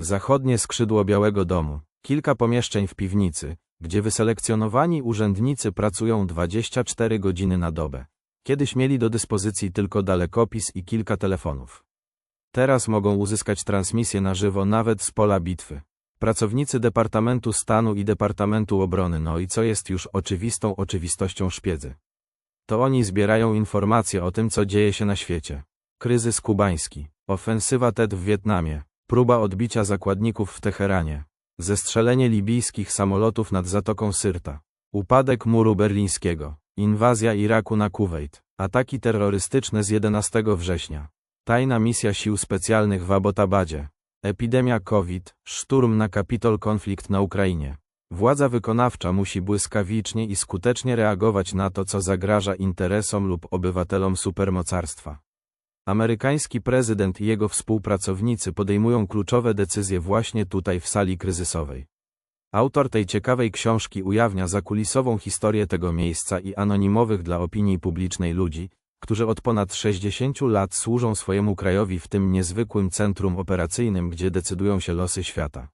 Zachodnie skrzydło Białego Domu. Kilka pomieszczeń w piwnicy, gdzie wyselekcjonowani urzędnicy pracują 24 godziny na dobę. Kiedyś mieli do dyspozycji tylko dalekopis i kilka telefonów. Teraz mogą uzyskać transmisję na żywo nawet z pola bitwy. Pracownicy Departamentu Stanu i Departamentu Obrony, no i co jest już oczywistą oczywistością szpiedzy. To oni zbierają informacje o tym, co dzieje się na świecie. Kryzys kubański, ofensywa TED w Wietnamie, próba odbicia zakładników w Teheranie, zestrzelenie libijskich samolotów nad Zatoką Syrta, upadek muru berlińskiego, inwazja Iraku na Kuwejt, ataki terrorystyczne z 11 września, tajna misja sił specjalnych w Abbottabadzie, epidemia COVID, szturm na Kapitol, konflikt na Ukrainie. Władza wykonawcza musi błyskawicznie i skutecznie reagować na to, co zagraża interesom lub obywatelom supermocarstwa. Amerykański prezydent i jego współpracownicy podejmują kluczowe decyzje właśnie tutaj w sali kryzysowej. Autor tej ciekawej książki ujawnia zakulisową historię tego miejsca i anonimowych dla opinii publicznej ludzi, którzy od ponad 60 lat służą swojemu krajowi w tym niezwykłym centrum operacyjnym, gdzie decydują się losy świata.